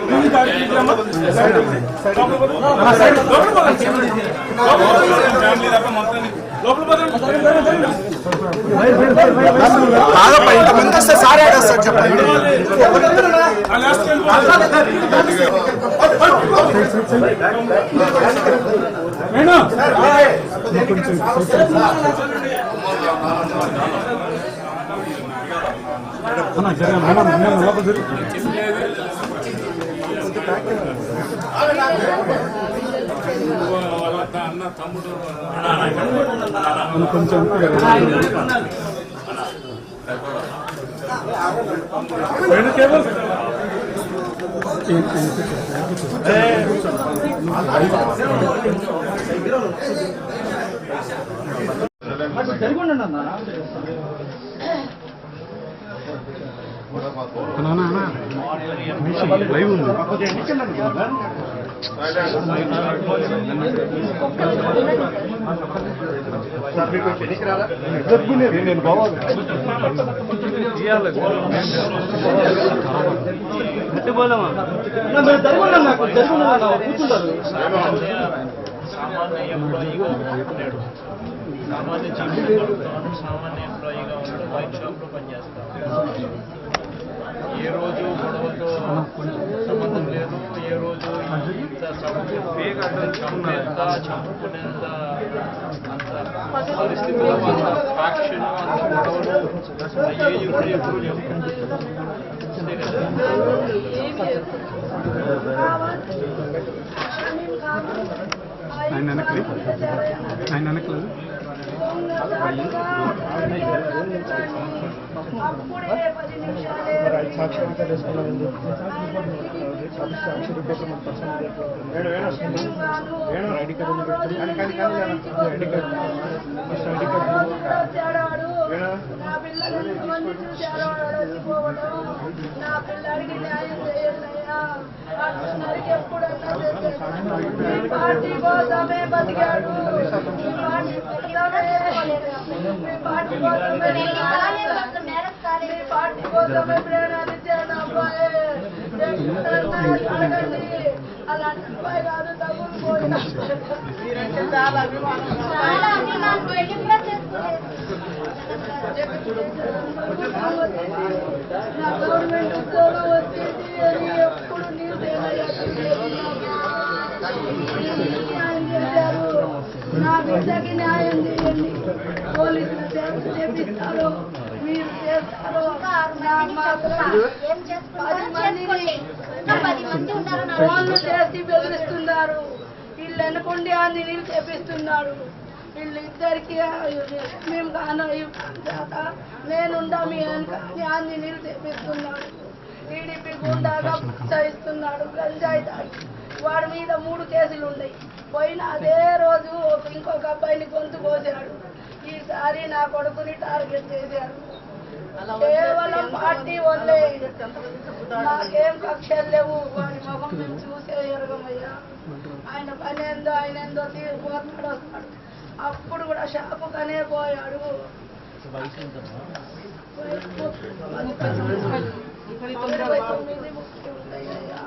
పంపించు లోపలికి పంపించు కాదప్ప ఇంతమంది సార్ ఆడేస్తారు చెప్పండి. అన్న తమ్ముడు కొంచెం కేబుల్ తెలుగు అన్న లైవ్ ఉంది నేను బావాలి సామాన్య ఎంప్లాయీగా ఉన్నాడు సామాన్య జీవితంలో సామాన్య ఎంప్లాయీగా ఉన్నాడు షాప్లో పనిచేస్తాడు ఏ రోజు గొడవతో సంబంధం లేదు ఏ రోజు ఇంత చంపేంత చంపుకునేంత అంత పరిస్థితుల్లో అంత ఫ్యాక్షన్ అంత గొడవలు అయ్యే ఇప్పుడు ఎప్పుడు లేవు ఆయన వెనక్కి ఆయన వెనక్కి అప్పుడే పది నిమిషాలే వచ్చాడాడు నా పిల్లలు ఎంతమంది చూశారో పార్టీ కోసమే పార్టీ కోసమే ప్రేరణలు ఇచ్చాను అబ్బాయి అడగండి అలాంటి అబ్బాయి కాదు తగులు పోయిన మీరంటే చాలా అభిమానం నా గవర్నమెంట్ ఉద్యోగం వచ్చింది అని ఎప్పుడు న్యాయం చేశారు నా బిడ్డకి న్యాయం చేయండి పోలీసులు చేత చేపిస్తారు మీరు ఫోన్లు చేసి బెదిరిస్తున్నారు. వీళ్ళు అనుకుండి అన్ని నీళ్ళు చేపిస్తున్నాడు వీళ్ళిద్దరికి మేము కాన దాక నేనుండా మీ అన్ని నీళ్ళు చేపిస్తున్నాడు టీడీపీ గుండాగా ప్రోత్సహిస్తున్నాడు. గంజాయి తాగి వాడి మీద మూడు కేసులు ఉన్నాయి. పోయిన అదే రోజు ఇంకొక అబ్బాయిని గొంతు కోసాడు ఈసారి నా కొడుకుని టార్గెట్ చేశారు. కేవలం పార్టీ వల్లే నాకేం కక్షలు లేవు. వాడి ముఖం మేము చూసే ఎరగమయ్యా. ఆయన పని ఏందో ఆయన ఏందో తీరిపోతాడు వస్తాడు అప్పుడు కూడా పోయాడు. ఇరవై తొమ్మిది ముప్పై ఉంటాయ్యా.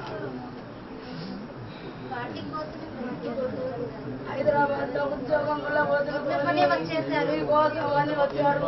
హైదరాబాద్లో ఉద్యోగం వల్ల వదులుకొని వచ్చేసారు వచ్చారు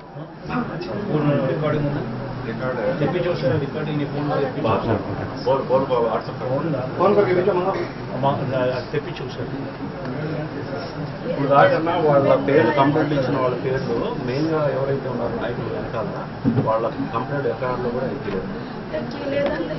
చెప్పి రికార్డింగ్ తెప్పించి ఒకసారి ఇప్పుడు దాకన్నా వాళ్ళ పేర్లు కంప్లైంట్ ఇచ్చిన వాళ్ళ పేర్లు మెయిన్గా ఎవరైతే ఉన్నారో నాయకులు వెనకాల వాళ్ళ కంప్లైంట్ ఎక్కడలో కూడా ఎక్కిలేదు లేదండి